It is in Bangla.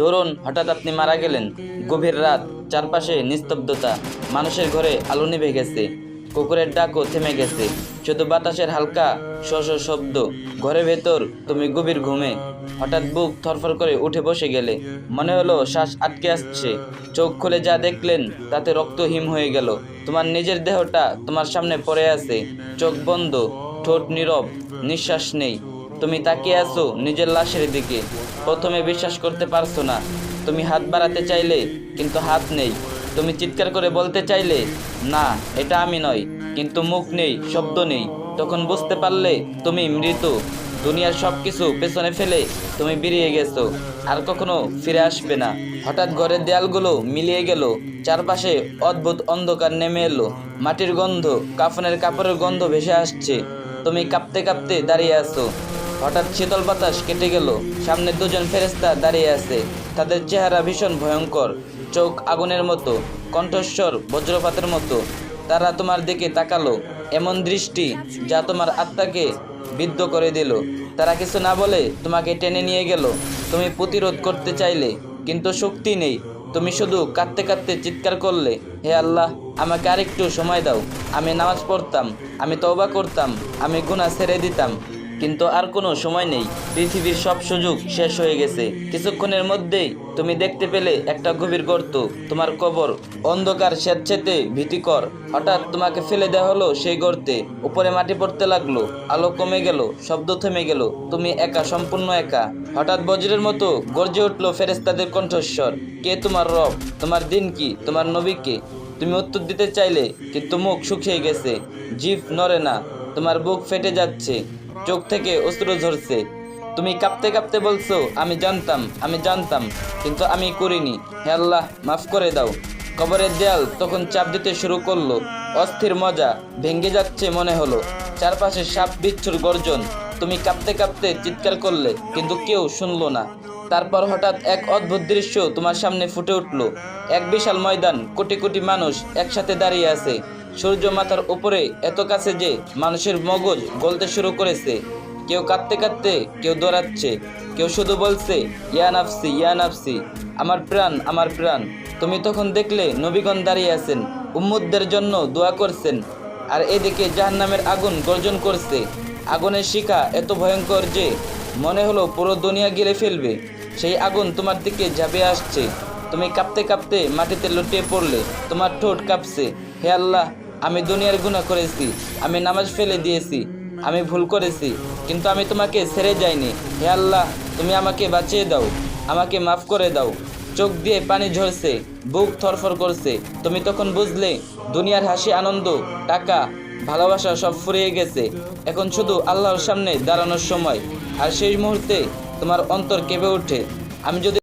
ধরুন হঠাৎ আপনি মারা গেলেন। গভীর রাত, চারপাশে নিস্তব্ধতা। মানুষের ঘরে আলো নিভে গেছে। কুকুরের ডাকও থেমে গেছে। শুধু বাতাসের হালকা শশ শব্দ। ঘরের ভেতর তুমি গভীর ঘুমে। হঠাৎ বুক থরফর করে উঠে বসে গেলে। মনে হলো শ্বাস আটকে আসছে। চোখ খুলে যা দেখলেন, তাতে রক্ত হিম হয়ে গেল। তোমার নিজের দেহটা তোমার সামনে পড়ে আছে। চোখ বন্ধ, ঠোঁট নীরব, নিঃশ্বাস নেই। তুমি তাকিয়ে আছো নিজের লাশের দিকে। প্রথমে বিশ্বাস করতে পারছ না। তুমি হাত বাড়াতে চাইলে, কিন্তু হাত নেই। তুমি চিৎকার করে বলতে চাইলে, না, এটা আমি নয়। কিন্তু মুখ নেই, শব্দ নেই। তখন বুঝতে পারলে তুমি মৃত। দুনিয়ার সব কিছু পেছনে ফেলে তুমি বেরিয়ে গেছো। আর কখনো ফিরে আসবে না। হঠাৎ ঘরের দেয়ালগুলো মিলিয়ে গেল। চারপাশে অদ্ভুত অন্ধকার নেমে এলো। মাটির গন্ধ, কাফনের কাপড়ের গন্ধ ভেসে আসছে। তুমি কাঁপতে কাঁপতে দাঁড়িয়ে আছো। হঠাৎ শীতল বাতাস কেটে গেল। সামনে দুজন ফেরেস্তা দাঁড়িয়ে আছে। তাদের চেহারা ভীষণ ভয়ঙ্কর। চোখ আগুনের মতো, কণ্ঠস্বর বজ্রপাতের মতো। তারা তোমার দিকে তাকালো। এমন দৃষ্টি যা তোমার আত্মাকে বিদ্ধ করে দিল। তারা কিছু না বলে তোমাকে টেনে নিয়ে গেল। তুমি প্রতিরোধ করতে চাইলে, কিন্তু শক্তি নেই। তুমি শুধু কাঁদতে কাঁদতে চিৎকার করলে, হে আল্লাহ, আমাকে আরেকটু সময় দাও। আমি নামাজ পড়তাম, আমি তওবা করতাম, আমি গুনাহ ছেড়ে দিতাম। কিন্তু আর কোনো সময় নেই। পৃথিবীর সব সুযোগ শেষ হয়ে গেছে। কিছুক্ষণের মধ্যেই তুমি দেখতে পেলে একটা গভীর গর্ত। তোমার কবর অন্ধকার স্বেচ্ছেতে ভীতিকর। হঠাৎ তোমাকে ফেলে দেওয়া হলো সেই গর্তে। উপরে মাটি পড়তে লাগল। আলো কমে গেল, শব্দ থেমে গেল। তুমি একা, সম্পূর্ণ একা। হঠাৎ বজ্রের মতো গর্জে উঠল ফেরেস্তাদের কণ্ঠস্বর। কে তোমার রব? তোমার দিন কি? তোমার নবী কে? তুমি উত্তর দিতে চাইলে কিন্তু মুখ শুকিয়ে গেছে। জিভ নড়ে না। তোমার বুক ফেটে যাচ্ছে। চোখ থেকে অশ্রু ঝরছে। তুমি কাঁপতে কাঁপতে বলছো, আমি জানতাম আমি জানতাম, কিন্তু আমি করিনি। হে আল্লাহ, মাফ করে দাও। কবরের দেয়াল তখন চাপ দিতে শুরু করল। অস্থির মজা ভেঙে যাচ্ছে মনে হলো। চারপাশে সাপ বিচ্ছুর গর্জন। তুমি কাঁপতে কাঁপতে চিৎকার করলে, কিন্তু কেউ শুনলো না। তারপর হঠাৎ এক অদ্ভুত দৃশ্য তোমার সামনে ফুটে উঠল। এক বিশাল ময়দান, কোটি কোটি মানুষ একসাথে দাঁড়িয়ে আছে। সূর্য মাথার উপরে এত কাছে যে মানুষের মগজ গলতে শুরু করেছে। কেউ কাঁদতে কাঁদতে কেউ দৌড়াচ্ছে, কেউ শুধু বলছে, ইয়া নাফসি ইয়া নাফসি, আমার প্রাণ আমার প্রাণ। তুমি তখন দেখলে নবীগণ দাঁড়িয়ে আছেন উম্মুদদের জন্য দোয়া করছেন। আর এদিকে জাহান্নামের আগুন গর্জন করছে। আগুনের শিখা এত ভয়ঙ্কর যে মনে হলো পুরো দুনিয়া গিলে ফেলবে। সেই আগুন তোমার দিকে ঝাঁপিয়ে আসছে। তুমি কাঁপতে কাঁপতে মাটিতে লুটিয়ে পড়লে, তোমার ঠোঁট কাঁপছে। হে আল্লাহ, আমি দুনিয়ার গুণা করেছি, আমি নামাজ ফেলে দিয়েছি, আমি ভুল করেছি, কিন্তু আমি তোমাকে ছেড়ে যাইনি। হে আল্লাহ, তুমি আমাকে বাঁচিয়ে দাও, আমাকে মাফ করে দাও। চোখ দিয়ে পানি ঝরছে, বুক থরফর করছে। তুমি তখন বুঝলে, দুনিয়ার হাসি, আনন্দ, টাকা, ভালোবাসা সব ফুরিয়ে গেছে। এখন শুধু আল্লাহর সামনে দাঁড়ানোর সময়। আর সেই মুহূর্তে তোমার অন্তর কেঁপে ওঠে। আমি যদি